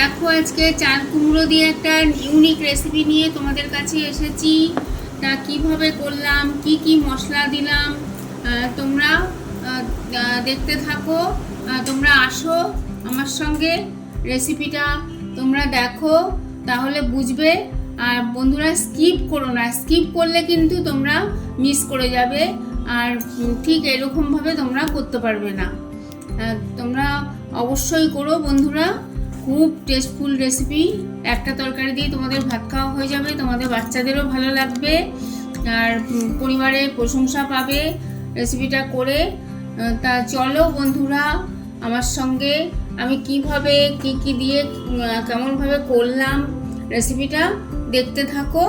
দেখো আজকে চাল কুমড়ো দিয়ে একটা ইউনিক রেসিপি নিয়ে তোমাদের কাছে এসেছি। তা কীভাবে করলাম, কি কি মশলা দিলাম তোমরা দেখতে থাকো তোমরা আসো আমার সঙ্গে রেসিপিটা তোমরা দেখো, তাহলে বুঝবে। আর বন্ধুরা স্কিপ করো না স্কিপ করলে কিন্তু তোমরা মিস করে যাবে। আর ঠিক এরকমভাবে তোমরা করতে পারবে না। তোমরা অবশ্যই করো বন্ধুরা। খুব টেস্টফুল রেসিপি একটা তরকারি দিয়ে তোমাদের ভাত খাওয়া হয়ে যাবে, তোমাদের বাচ্চাদেরও ভালো লাগবে, আর পরিবারে প্রশংসা পাবে রেসিপিটা করে। তা চলো বন্ধুরা, আমার সঙ্গে আমি কীভাবে, কি কি দিয়ে কেমনভাবে করলাম রেসিপিটা দেখতে থাকো।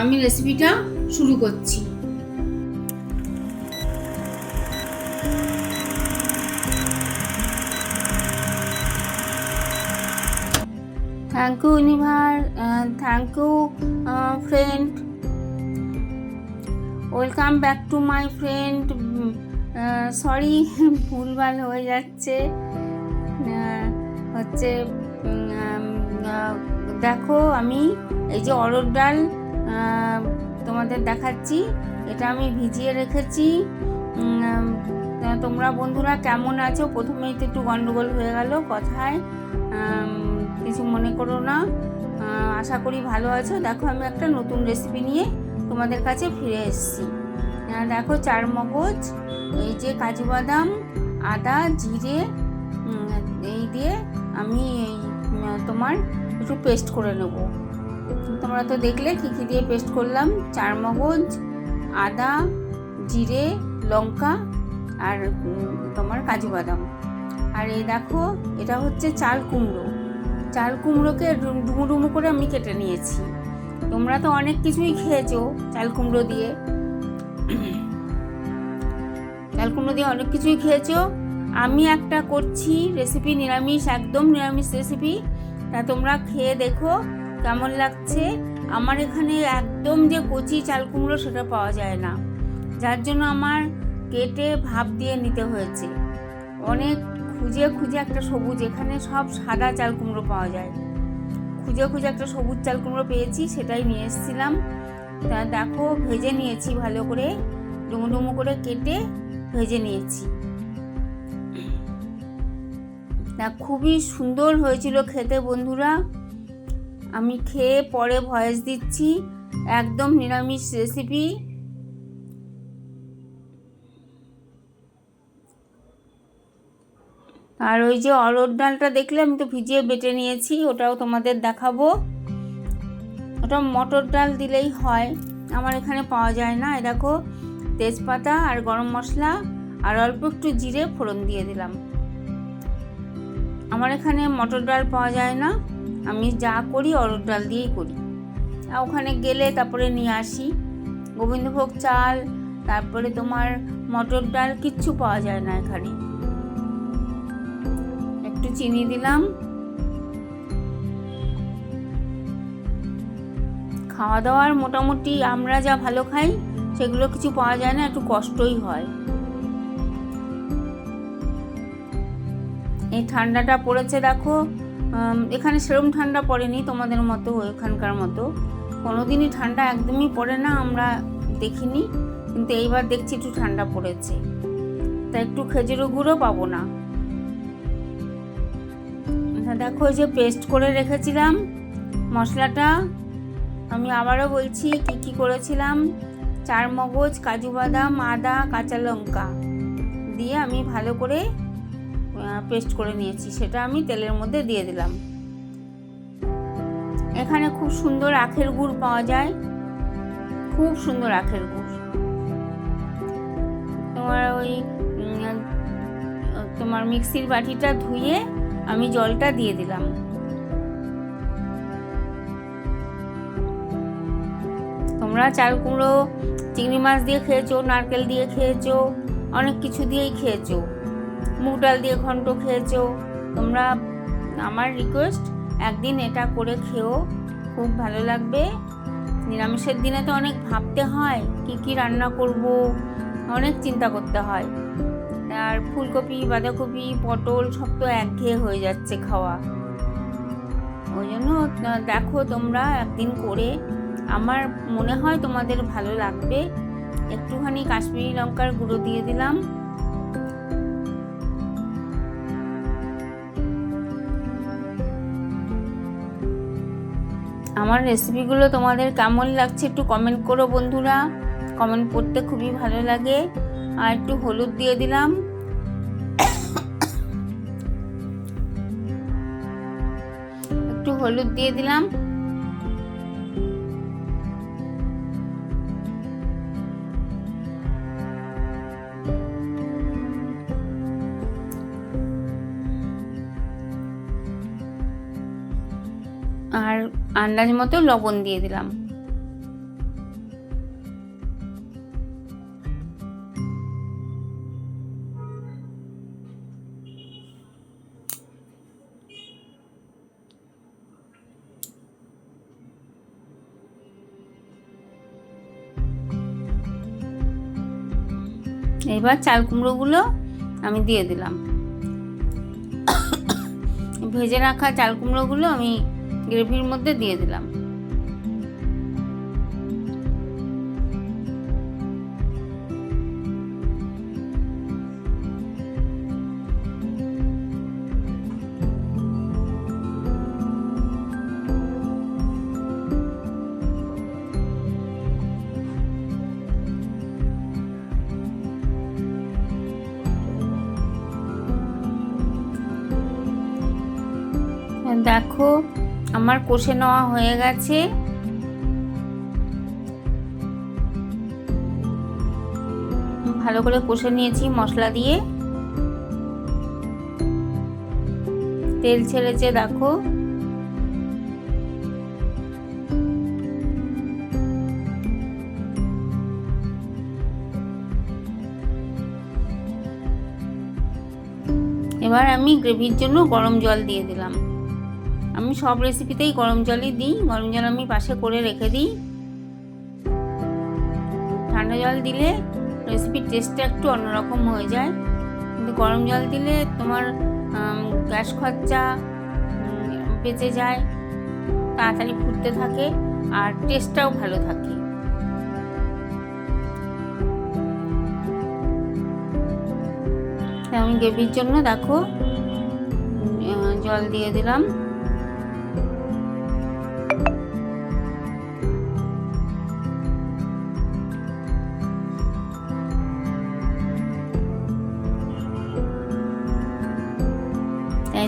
আমি রেসিপিটা শুরু করছি। Thank you ইউনিভার thank you friend welcome back to my friend sorry ভুলভাল হয়ে যাচ্ছে। হচ্ছে দেখো, আমি এই যে অরড় ডাল তোমাদের দেখাচ্ছি। এটা আমি ভিজিয়ে রেখেছি। তোমরা বন্ধুরা কেমন আছো? প্রথমেই তো একটু গন্ডগোল হয়ে গেল কথায়। মনে করো না। আশা করি ভালো আছো। দেখো, আমি একটা নতুন রেসিপি নিয়ে তোমাদের কাছে ফিরে এসেছি। দেখো চার মগজ, এই যে কাজু বাদাম, আদা, জিরে এই দিয়ে আমি এই তোমার একটু পেস্ট করে নেব। তোমরা তো দেখলে কী কী দিয়ে পেস্ট করলাম। চার মগজ, আদা, জিরে, লঙ্কা আর তোমার কাজু বাদাম। আর এই দেখো, এটা হচ্ছে চাল কুমড়ো। চাল কুমড়োকে ডুমো ডুমো করে আমি কেটে নিয়েছি। তোমরা তো অনেক কিছুই খেয়েছো চাল কুমড়ো দিয়ে। চাল কুমড়ো দিয়ে অনেক কিছুই খেয়েছো। আমি একটা করছি রেসিপি নিরামিষ, একদম নিরামিষ রেসিপি তা তোমরা খেয়ে দেখো কেমন লাগছে। আমার এখানে একদম যে কচি চাল কুমড়ো সেটা পাওয়া যায় না। যার জন্য আমার কেটে ভাপ দিয়ে নিতে হয়েছে। অনেক খুঁজে খুঁজে একটা সবুজ, এখানে সব সাদা চাল কুমড়ো পাওয়া যায়। খুঁজে খুঁজে একটা সবুজ চাল কুমড়ো পেয়েছি, সেটাই নিয়ে এসেছিলাম। তা দেখো, ভেজে নিয়েছি ভালো করে। ডুমো ডুমো করে কেটে ভেজে নিয়েছি। তা খুবই সুন্দর হয়েছিল খেতে বন্ধুরা। আমি খেয়ে পরে ভয়েস দিচ্ছি। একদম নিরামিষ রেসিপি আর ওই যে অরড় ডালটা দেখলে আমি তো ভিজিয়ে বেটে নিয়েছি, ওটাও তোমাদের দেখাবো। ওটা মটর ডাল দিলেই হয়। আমার এখানে পাওয়া যায় না, এই দেখো, তেজপাতা আর গরম মশলা আর অল্প একটু জিরে ফোড়ন দিয়ে দিলাম। আমার এখানে মটর ডাল পাওয়া যায় না, আমি যা করি অরড় ডাল দিয়েই করি। ওখানে গেলে তারপরে নিয়ে আসি। গোবিন্দভোগ চাল, তারপরে তোমার মটর ডাল কিচ্ছু পাওয়া যায় না এখানে। একটু চিনি দিলাম। খাওয়া দাওয়ার মোটামুটি আমরা যা ভালো খাই, সেগুলো কিছু পাওয়া যায় না, একটু কষ্টই হয়। এই ঠান্ডাটা পড়েছে দেখো এখানে সেরম ঠান্ডা পড়েনি তোমাদের মতো, এখানকার মতো। কোনোদিনই ঠান্ডা একদমই পড়ে না, আমরা দেখিনি। কিন্তু এইবার দেখছি একটু ঠান্ডা পড়েছে। তা একটু খেজুরও গুঁড়ো পাবো না। দেখো এই যে পেস্ট করে রেখেছিলাম মশলাটা। আমি আবারও বলছি কি কি করেছিলাম। চার মগজ, কাজু বাদাম, আদা, কাঁচা লঙ্কা দিয়ে আমি ভালো করে পেস্ট করে নিয়েছি। সেটা আমি তেলের মধ্যে দিয়ে দিলাম। এখানে খুব সুন্দর আখের গুড় পাওয়া যায়। খুব সুন্দর আখের গুড়। তোমার ওই তোমার মিক্সির বাটিটা ধুয়ে আমি জলটা দিয়ে দিলাম। তোমরা চাল কুমড়ো, চিংড়ি মাছ দিয়ে খেয়েছো, নারকেল দিয়ে খেয়েছো, অনেক কিছু দিয়েই খেয়েছো। মুগ ডাল দিয়ে ঘন্ট খেয়েছো। তোমরা আমার রিকোয়েস্ট একদিন এটা করে খেও খুব ভালো লাগবে। নিরামিষের দিনে তো অনেক ভাবতে হয়, কি কি রান্না করব, অনেক চিন্তা করতে হয়। আর ফুলকপি, বাঁধাকপি, পটল সব তো একঘেয়ে হয়ে যাচ্ছে খাওয়া। ওই জন্য দেখো তোমরা একদিন করে আমার মনে হয় তোমাদের ভালো লাগবে। একটুখানি কাশ্মীরি লঙ্কার গুঁড়ো দিয়ে দিলাম। আমার রেসিপিগুলো তোমাদের কেমন লাগছে একটু কমেন্ট করো বন্ধুরা। কমেন্ট করতে খুবই ভালো লাগে। আর একটু হলুদ দিয়ে দিলাম। হলুদ দিয়ে দিলাম। আর আন্দাজ মতো লবণ দিয়ে দিলাম। এবার চাল কুমড়োগুলো আমি দিয়ে দিলাম। ভেজে রাখা চাল কুমড়োগুলো আমি গ্রেভির মধ্যে দিয়ে দিলাম। দেখো, আমার কষে নেওয়া হয়ে গেছে। ভালো করে কষে নিয়েছি মশলা দিয়ে। তেল ছেড়েছে, দেখো। এবার আমি গ্রেভির জন্য গরম জল দিয়ে দিলাম। আমি সব রেসিপিতেই গরম জলই দিই। গরম জল আমি পাশে করে রেখে দিই। ঠান্ডা জল দিলে রেসিপির টেস্টটা একটু অন্যরকম হয়ে যায়। কিন্তু গরম জল দিলে তোমার গ্যাস খরচা বেঁচে যায়, তাড়াতাড়ি ফুটতে থাকে, আর টেস্টটাও ভালো থাকে। আমি গ্রেভির জন্য দেখো জল দিয়ে দিলাম।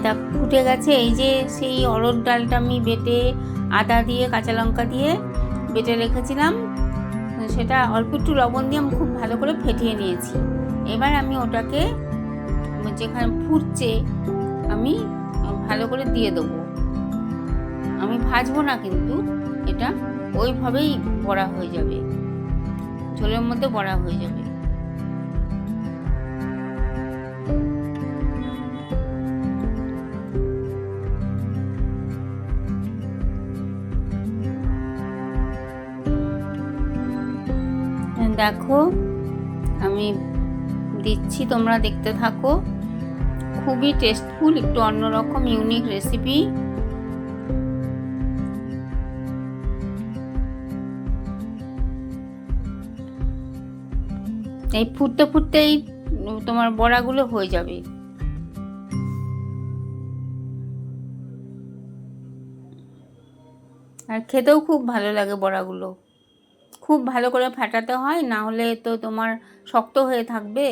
তা ফুটে গেছে, এই যে সেই অরড় ডালটা আমি বেটে আদা দিয়ে, কাঁচা লঙ্কা দিয়ে বেটে রেখেছিলাম। সেটা অল্প একটু লবণ দিয়ে আমি খুব ভালো করে ফেটিয়ে নিয়েছি। এবার আমি ওটাকে যেখানে ফুটছে আমি ভালো করে দিয়ে দেবো। আমি ভাজবো না কিন্তু, এটা ওইভাবেই বড়া হয়ে যাবে। ঝোলের মধ্যে বড়া হয়ে যাবে। দেখো। আমি দিচ্ছি, তোমরা দেখতে থাকো। খুবই টেস্টফুল একটু অন্যরকম ইউনিক রেসিপি এই ফুটতে ফুটতেই তোমার বড়াগুলো হয়ে যাবে। আর খেতেও খুব ভালো লাগে বড়াগুলো। খুব ভালো করে ফাটাতে হয় না হলে তো তোমার শক্ত হয়ে থাকবে।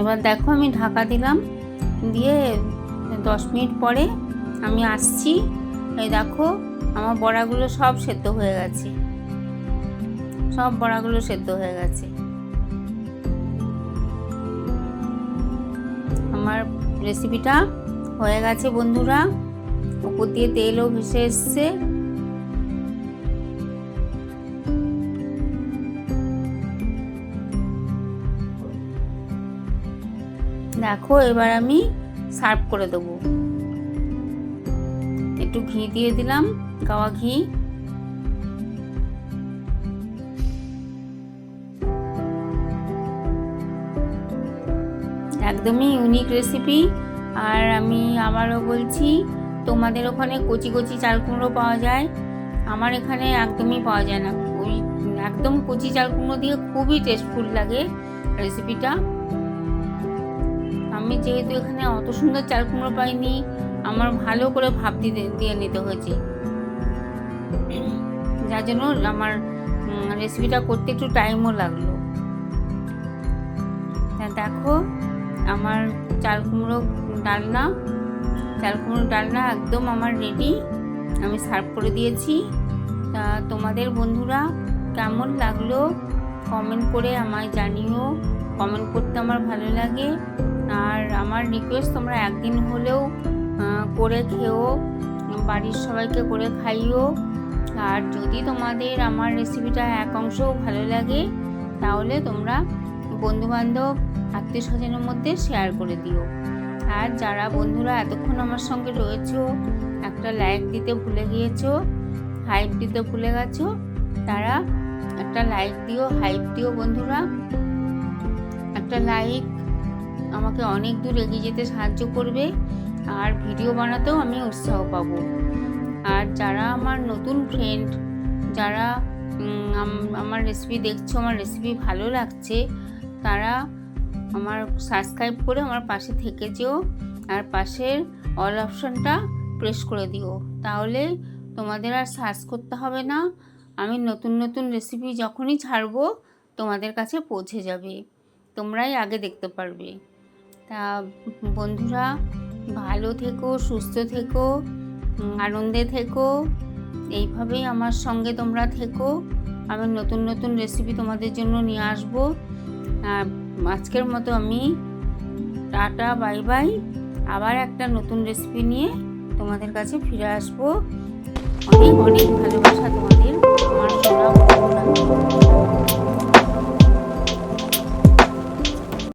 এবার দেখো আমি ঢাকা দিলাম। দিয়ে দশ মিনিট পরে আমি আসছি। এই দেখো আমার বড়াগুলো সব সেদ্ধ হয়ে গেছে। সব বড়াগুলো সেদ্ধ হয়ে গেছে। আমার রেসিপিটা হয়ে গেছে বন্ধুরা। উপর দিয়ে তেলও ভেসে এসছে। দেখো, এবার আমি সার্ভ করে দেবো। একটু ঘি দিয়ে দিলাম গাওয়া ঘি। একদমই ইউনিক রেসিপি আর আমি আবারও বলছি, তোমাদের ওখানে কচি কচি চাল কুমড়ো পাওয়া যায়। আমার এখানে একদমই পাওয়া যায় না। ওই একদম কচি চাল কুমড়ো দিয়ে খুবই টেস্টফুল লাগে রেসিপিটা যেহেতু এখানে অত সুন্দর চাল কুমড়ো পাইনি, আমার ভালো করে ভাব দিয়ে নিতে হয়েছে। যার জন্য আমার রেসিপিটা করতে একটু টাইমও লাগল। দেখো, আমার চাল কুমড়ো ডালনা, চাল কুমড়ো ডালনা একদম আমার রেডি আমি সার্ভ করে দিয়েছি। তা তোমাদের বন্ধুরা, কেমন লাগল? কমেন্ট করে আমায় জানিও। কমেন্ট করতে আমার ভালো লাগে। আর আমার রিকোয়েস্ট তোমরা একদিন হলেও করে খেও, বাড়ির সবাইকে করে খাইও। আর যদি তোমাদের আমার রেসিপিটা এক অংশও ভালো লাগে, তাহলে তোমরা বন্ধুবান্ধব আত্মীয় স্বজনের মধ্যে শেয়ার করে দিও। আর যারা বন্ধুরা এতক্ষণ আমার সঙ্গে রয়েছো, একটা লাইক দিতে ভুলে গিয়েছো হাইপ দিতে ভুলে গেছো, তারা একটা লাইক দিও হাইপ দিও বন্ধুরা। একটা লাইক আমাকে অনেক দূর এগিয়ে যেতে সাহায্য করবে আর ভিডিও বানাতেও আমি উৎসাহ পাবো। আর যারা আমার নতুন ফ্রেন্ড যারা আমার রেসিপি দেখছ, আমার রেসিপি ভালো লাগছে, তারা আমার সাবস্ক্রাইব করে আমার পাশে থেকে যেও আর পাশের অল অপশানটা প্রেস করে দিও। তাহলে তোমাদের আর সার্চ করতে হবে না, আমি নতুন নতুন রেসিপি যখনই ছাড়বো, তোমাদের কাছে পৌঁছে যাবে। তোমরাই আগে দেখতে পারবে। বন্ধুরা, ভালো থেকো, সুস্থ থেকো আনন্দে থেকো। এইভাবেই আমার সঙ্গে তোমরা থেকো। আমি নতুন নতুন রেসিপি তোমাদের জন্য নিয়ে আসব। আজকের মতো আমি টাটা, বাই বাই। আবার একটা নতুন রেসিপি নিয়ে তোমাদের কাছে ফিরে আসব। অনেক অনেক ভালোবাসা তোমাদের। আমার সোনা